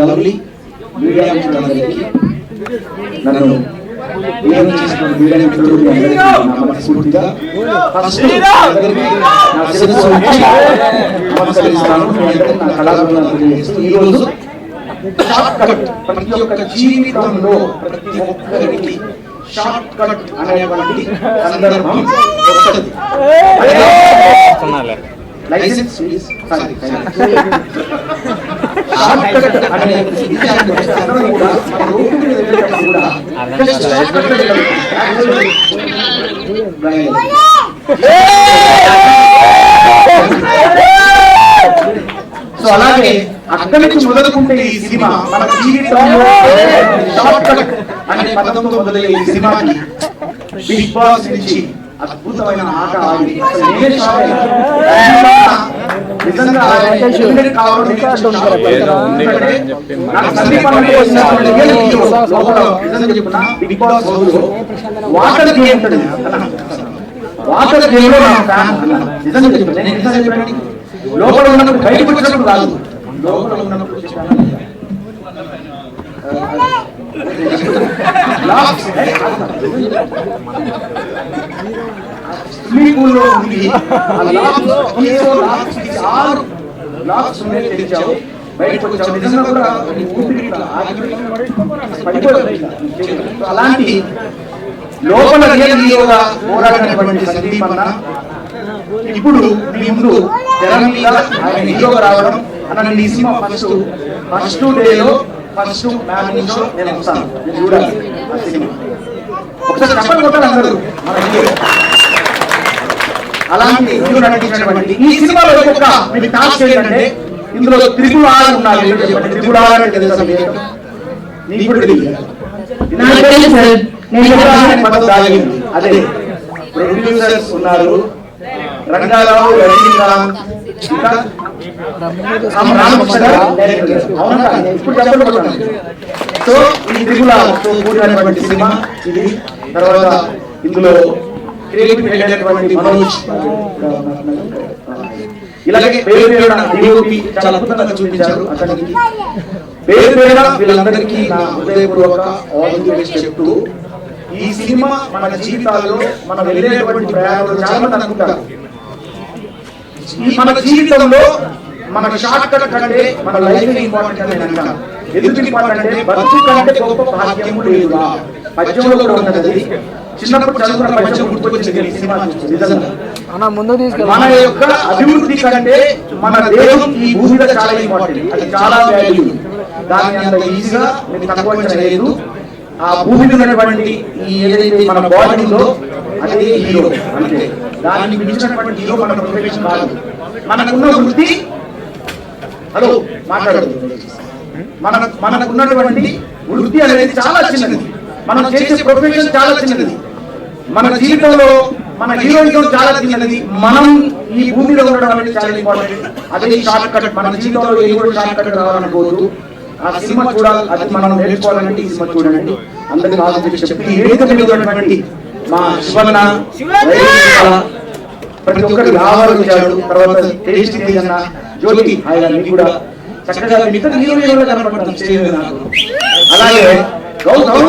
Lovely media మిత్రులందరికీ నన్ను ఏం చేసిన మీడియా మిత్రులు మీ అందరికీ నా మనస్ఫూర్తిగా ఫస్ట్ అందరికీ నా శిరస్సు ఉంచి నమస్కరిస్తాను. మీ అందరికీ నా కళాభివందనాలు తెలియజేస్తూ ఈ రోజు షార్ట్ కట్ ప్రతి ఒక్క జీవితంలో ప్రతి ఒక్కరికి షార్ట్ కట్ అనేటువంటి సందర్భం వస్తుంది. లైసెన్స్ సారీ సో అలాగే అక్కడి నుంచి మొదలుకుంటే ఈ సినిమా మన జీవితంలో షార్ట్ కట్ అనే పదంతో మొదలయ్యే ఈ సినిమాకి బిగ్ బాస్ నుంచి అద్భుతమైన ఆట ఆడి వాటర్ గేమ్. వాటర్ గేమ్లో. నిజంగా చెప్పండి లోపల ఉన్నప్పుడు బయటకు వచ్చినప్పుడు కాదు లోపల ఉన్నప్పుడు లాక్స్ స్విమ్మింగ్ పూల్లో ఉంది ఆరు ఉన్నాయి తెరిచావు బయటకు వచ్చావు నిజంగా కూడా ఊపిరి అలాంటి లోపల రియల్ పోరాడినటువంటి సందీప్ అన్న ఇప్పుడు మీ ముందు తెర మీద ఆయన హీరోగా రావడం అన్న నీ సినిమా ఫస్ట్ ఫస్ట్ డేలో ఫస్ట్ మ్యారేజ్ నేను వస్తాను. నేను చూడాలి ఆ సినిమా ఒకసారి చెప్పండి కొట్టాలి అందరూ. మన హీరో అలాంటి హీరో నటించినటువంటి ఈ సినిమాలో ఒక్కొక్క మీకు టాస్క్ ఏంటంటే ఇందులో త్రిపుల్ ఆర్ ఉన్నారు త్రిపుల్ ఆర్ అంటే తెలుసా మీకు? నీకు కూడా తెలియదు. అదే. ప్రొడ్యూసర్స్ ఉన్నారు. రంగారావు రజనీకాంత్ ఇంకా రామకృష్ణ. అవునా? ఇప్పుడు. సో ఈ త్రిపులతో కూడినటువంటి సినిమా ఇది. తర్వాత ఇందులో క్రియేటివ్ అయినటువంటి మనోజ్ ఇలాగే పేరు పేరున డిఓపి చాలా అద్భుతంగా చూపించారు. అతనికి పేరు పేరున వీళ్ళందరికీ నా హృదయపూర్వక ఆల్ ది బెస్ట్ చెప్తూ ఈ సినిమా మన జీవితాల్లో మనం వెళ్ళేటువంటి ప్రయాణంలో చాలా మంది అనుకుంటారు. మన జీవితంలో మన షార్ట్ కట్ కంటే మన లైఫ్ ఇంపార్టెంట్ అని అంటారు ఎందుకు ఇంపార్టెంట్ అంటే బతుకు కంటే గొప్ప భాగ్యము లేదుగా పద్యంలో కూడా ఉన్నది. చిన్నప్పుడు చదువుకున్న గుర్తుకొచ్చింది సినిమా నిజంగా. మన యొక్క అభివృద్ధి కంటే మన దేహం ఈ భూమి మీద చాలా ఇంపార్టెంట్ అది చాలా వాల్యూ దాన్ని అంత ఈజీగా తక్కువ లేదు ఆ భూమి మీద ఉన్నటువంటి ఈ ఏదైతే మన బాడీలో అదే హీరో అంటే దాన్ని మించినటువంటి హీరో మన ప్రొఫెషన్ కాదు. మనకున్న వృత్తి హలో మాట్లాడదు. మన మనకున్నటువంటి వృత్తి అనేది చాలా చిన్నది. మనం చేసే ప్రొఫెషన్ చాలా చిన్నది. మన జీవితంలో మన హీరోయిజం చాలా చిన్నది. మనం ఈ భూమిలో ఉండడం అనేది చాలా ఇంపార్టెంట్ అదే షార్ట్ కట్ మన జీవితంలో ఏ కూడా షార్ట్ కట్ రావాలనుకోవద్దు. ఆ సినిమా చూడాలి. అది మనం నేర్చుకోవాలంటే ఈ సినిమా చూడండి. అందరికీ ఆలోచించి చెప్పి ఈ వేదిక మీద ఉన్నటువంటి మా శివన్న ప్రతి ఒక్కరు ఆహ్వానించాడు తర్వాత టేస్ట్ అన్న జ్యోతి ఆయన కూడా చక్కగా మిగతా హీరోలు కనపడతాం చేయలేదు నాకు. అలాగే గౌతమ్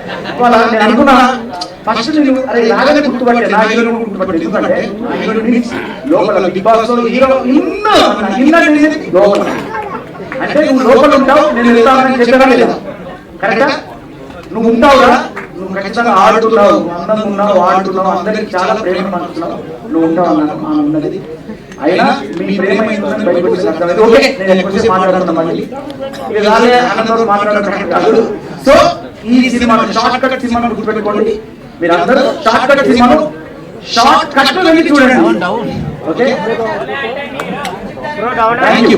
అనుకున్నా ఫస్ట్ నేను అరే నాగనే గుర్తుపట్టే నా హీరో గుర్తుపట్టే ఎందుకంటే నా మీన్స్ లోపల బిగ్ బాస్లో హీరో ఇన్న ఇన్న లోపల. అంటే నువ్వు లోపల ఉంటావు నేను వెళ్తానని చెప్పానా లేదా. కరెక్టా నువ్వు ఉంటావురా? నువ్వు ఖచ్చితంగా ఆడుతున్నావు అందంగా ఉన్నావు ఆడుతున్నావు అందరికి చాలా ప్రేమ పంచుతున్నావు. నువ్వు ఉంటావు అన్నాను ఆ ఉన్నది. అయినా మీ ప్రేమ ఏంటని బయటకు వచ్చి ఓకే నేను ఎక్కువసేపు మాట్లాడుతున్నా మళ్ళీ. ఇక రాలే అన్నతో మాట్లాడడం కాదు. సో ఈ సినిమాను షార్ట్ కట్ సినిమాను గుర్తుపెట్టుకోండి మీరు అందరూ షార్ట్ కట్ సినిమాను షార్ట్ కట్ వెళ్ళి చూడండి ఓకే థ్యాంక్ యూ